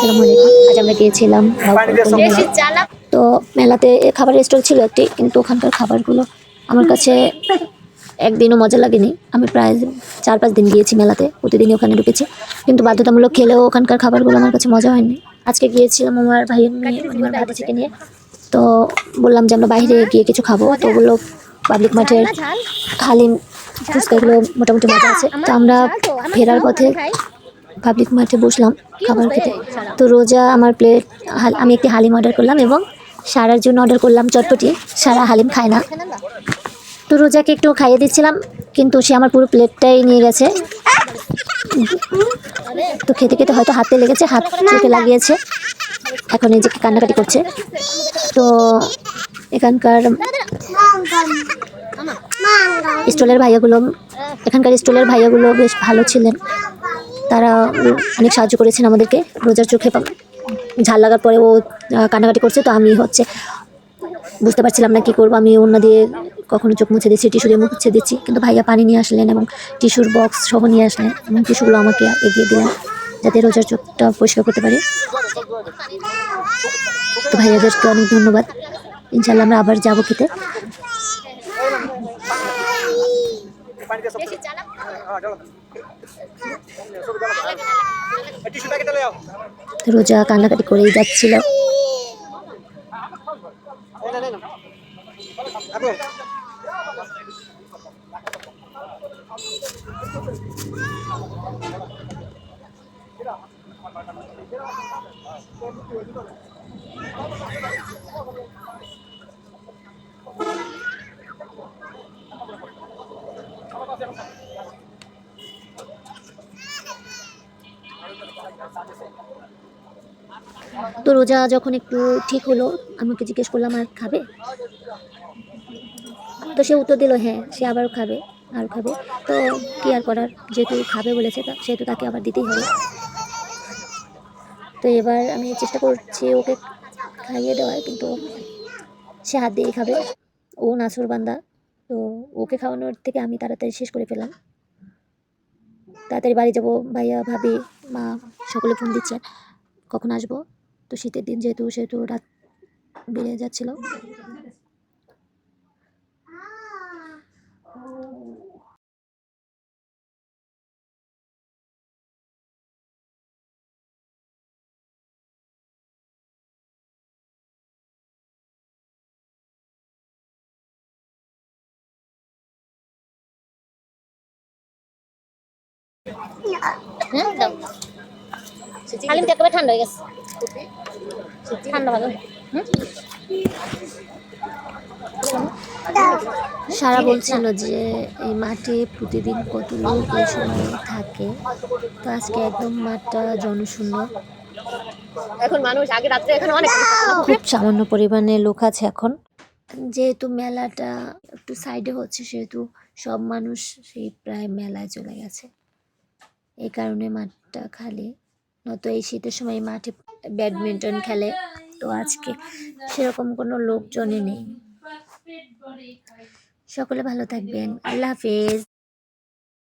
আসসালামু আলাইকুম আজ আমরা গিয়েছিলাম তো মেলাতে খাবারের স্টল ছিল একটি কিন্তু ওখানকার খাবারগুলো আমার কাছে একদিনও মজা লাগেনি। আমি প্রায় চার পাঁচ দিন গিয়েছি মেলাতে প্রতিদিনই ওখানে ঢুকেছি। কিন্তু বাধ্যতামূলক খেলেও ওখানকার খাবারগুলো আমার কাছে মজা হয়নি। আজকে গিয়েছিলাম আমার ভাইয়ের মেয়ে আমার নিয়ে। তো বললাম যে আমরা বাইরে গিয়ে কিছু খাব। তো ওগুলো পাবলিক মাঠের হালিম ফুচকাগুলো মোটামুটি মজা আছে। তো আমরা ফেরার পথে পাবলিক মাঠে বসলাম খাবার খেতে। তো রোজা আমার প্লেট আমি একটি হালিম অর্ডার করলাম এবং সারার জন্য অর্ডার করলাম চটপটি। সারা হালিম খায় না। তো রোজাকে একটু খাইয়ে দিচ্ছিলাম, কিন্তু সে আমার পুরো প্লেটটাই নিয়ে গেছে। তো খেতে খেতে হয়তো হাতে লেগেছে, হাত চোখে লাগিয়েছে। এখন নিজেকে কান্নাকাটি করছে। তো এখানকার স্টলের ভাইয়াগুলো এখানকার স্টলের ভাইয়াগুলো বেশ ভালো ছিলেন। তারা অনেক সাহায্য করেছেন আমাদেরকে রোজার চোখে ঝাল লাগার পরে ও কান্নাকাটি করছে। তো আমি হচ্ছে, বুঝতে পারছিলাম না কী করব। আমি অন্য দিয়ে কখনো চোখ মুছে দিচ্ছি টিস্যু দিয়ে মুছে দিচ্ছি কিন্তু ভাইয়া পানি নিয়ে আসলেন এবং টিস্যুর বক্স সহ নিয়ে আসলেন এবং টিস্যুগুলো আমাকে এগিয়ে দিলেন যাতে রোজার চোখটা পরিষ্কার করতে পারি। তো ভাইয়াদেরকে অনেক ধন্যবাদ। ইনশাল্লাহ আমরা আবার যাব খেতে। পানি দিয়ে সব হ্যাঁ চলো। টিস্যু প্যাকেটে লে আও তো রোজা কান্নাকাটি করেই যাচ্ছিল। এই না তো রোজা যখন একটু ঠিক হলো, আমাকে জিজ্ঞেস করলাম, আর খাবে? তো সে উত্তর দিল হ্যাঁ সে আবার খাবে, আর খাবে। তো কি আর করার যেহেতু খাবে বলেছে, তা সেহেতু তাকে আবার দিতেই হবে। তো এবার আমি চেষ্টা করছি ওকে খাইয়ে দেওয়ার, কিন্তু সে হাত দিয়েই খাবে। ও নাসুর বান্দা, তো ওকে খাওয়ানোর থেকে আমি তাড়াতাড়ি শেষ করে ফেললাম। তাড়াতাড়ি বাড়ি যাব ভাইয়া, ভাবি, মা সকলে ফোন দিচ্ছে। কখন আসব? তো শীতের দিন যেহেতু, সেহেতু রাত বেড়ে যাচ্ছিল। হ্যাঁ দাও হালিমটা একেবারে ঠান্ডা হয়ে গেছে। ঠান্ডা ভালো। সারা বলছিল যে এই মাঠে প্রতিদিন কত লোক এই সময় থাকে। তো আজকে একদম মাঠটা জনশূন্য। এখন মানুষ আগে রাত্রে এখানে অনেক খুব সামান্য পরিমাণে লোক আছে এখন। যেহেতু মেলাটা একটু সাইডে হচ্ছে সেহেতু সব মানুষ সেই প্রায় মেলায় চলে গেছে। এই কারণে মাঠটা খালি। নয়তো এই শীতের সময় মাঠে ব্যাডমিন্টন খেলে। তো আজকে সেরকম কোনো লোকজনই নেই। সকলে ভালো থাকবেন। আল্লাহ হাফেজ।